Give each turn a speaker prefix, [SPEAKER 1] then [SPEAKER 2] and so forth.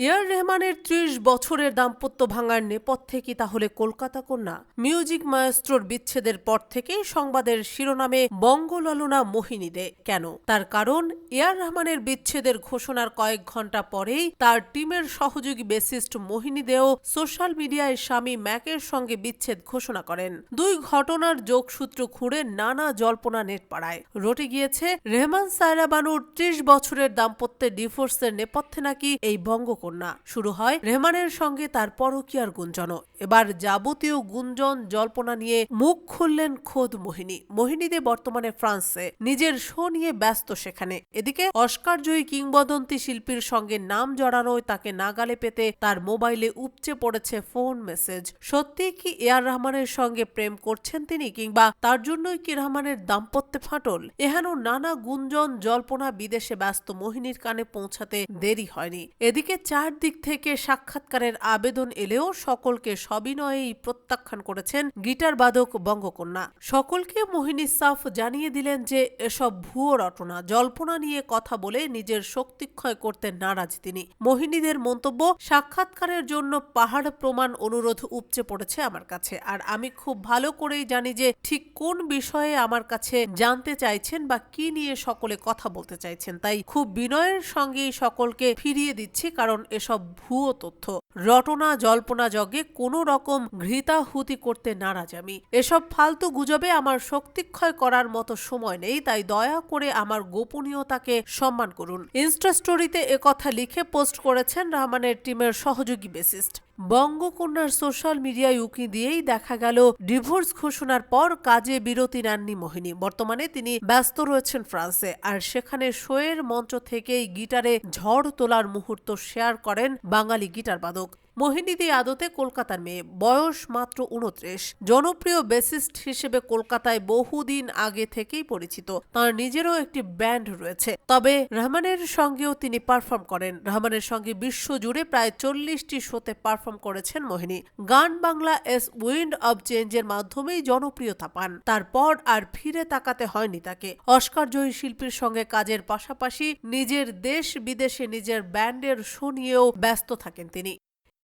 [SPEAKER 1] Air রেহমানের ত্রিশ বছরের দাম্পত্য ভাঙার নেপথ্যে কি তাহলে কলকাতা কন্যা? মিউজিক মায়েস্ট্রোর বিচ্ছেদের পর থেকেই সংবাদের শিরোনামে বঙ্গললনা মোহিনী দে। কেন? তার কারণ, এয়ার রহমানের বিচ্ছেদের ঘোষণার কয়েক ঘণ্টা পরেই তার টিমের সহযোগী বেসিস্ট মোহিনী দেও সোশ্যাল মিডিয়ায় স্বামী ম্যাকের সঙ্গে বিচ্ছেদ ঘোষণা করেন। দুই ঘটনার যোগসূত্র খুঁড়ে নানা জল্পনা নেট পাড়ায় রটে গিয়েছে, রেহমান সায়রা বানুর ত্রিশ বছরের দাম্পত্যের ডিভোর্সের নেপথ্যে নাকি এই বঙ্গকন্যা শুরু হয় রেহমানের সঙ্গে তার পরকীয়ার গুঞ্জনও। এবার যাবতীয় গুঞ্জন, জল্পনা নিয়ে মুখ খুললেন খোদ মোহিনী। মোহিনীদে বর্তমানে ফ্রান্সে। নিজের শো নিয়ে ব্যস্ত সেখানে। এদিকে অস্কারজয়ী কিংবদন্তি শিল্পীর সঙ্গে নাম জড়ানোয় তাকে নাগালে পেতে তার মোবাইলে উপচে পড়েছে ফোন মেসেজ। সত্যি কি এয়ার রহমানের সঙ্গে প্রেম করছেন তিনি কিংবা তার জন্যই কি রহমানের দাম্পত্যে ফাটল? এহেন নানা গুঞ্জন, জল্পনা বিদেশে ব্যস্ত মোহিনীর কানে পৌঁছাতে দেরি হয়নি। এদিকে চারদিক থেকে সাক্ষাৎকারের আবেদন এলেও সকলকে সবিনয়েই প্রত্যাখ্যান করেছেন গিটার বাদক বঙ্গকন্যা। সকলকে মোহিনী সাফ জানিয়ে দিলেন যে এসব ভুয়ো রটনা, জল্পনা নিয়ে কথা বলে নিজের শক্তিক্ষয় করতে নারাজ তিনি। মোহিনীদের মন্তব্য, সাক্ষাৎকারের জন্য পাহাড় প্রমাণ অনুরোধ উপচে পড়েছে আমার কাছে। আর আমি খুব ভালো করেই জানি যে ঠিক কোন বিষয়ে আমার কাছে জানতে চাইছেন বা কি নিয়ে সকলে কথা বলতে চাইছেন। তাই খুব বিনয়ের সঙ্গেই সকলকে ফিরিয়ে দিচ্ছি, কারণ এসব ভুয়ো তথ্য। রটনা জল্পনা যজ্ঞে কোনো রকম ঘৃতাহুতি করতে নারাজ আমি। এসব ফালতু গুজবে আমার শক্তিক্ষয় করার মতো সময় নেই, তাই দয়া করে আমার গোপনীয়তাকে সম্মান করুন। ইনস্টা স্টোরিতে একথা লিখে পোস্ট করেছেন রহমানের টিমের সহযোগী বেসিস্ট। বঙ্গকন্যার সোশ্যাল মিডিয়ায় উঁকি দিয়েই দেখা গেল ডিভোর্স ঘোষণার পর কাজে বিরতি নেননি মোহিনী। বর্তমানে তিনি ব্যস্ত রয়েছেন ফ্রান্সে আর সেখানে শোয়ের মঞ্চ থেকেই গিটারে ঝড় তোলার মুহূর্ত শেয়ার করেন বাঙালি গিটার বাদক। মোহিনীদি আদতে কলকাতার মেয়ে, বয়স মাত্র উনত্রিশ জনপ্রিয় বেসিস্ট হিসেবে কলকাতায় বহুদিন আগে থেকেই পরিচিত। তার নিজেরও একটি ব্যান্ড রয়েছে। তবে রহমানের সঙ্গেও তিনি পারফর্ম করেন। রহমানের সঙ্গে বিশ্বজুড়ে প্রায় চল্লিশটি শোতে পারফর্ম করেছেন মোহিনী। গান বাংলা এস উইন্ড অব চেঞ্জের মাধ্যমেই জনপ্রিয়তা পান। তারপর আর ফিরে তাকাতে হয়নি তাকে। অস্কারজয়ী শিল্পীর সঙ্গে কাজের পাশাপাশি নিজের দেশ বিদেশে নিজের ব্যান্ডের শো নিয়েও ব্যস্ত থাকেন তিনি।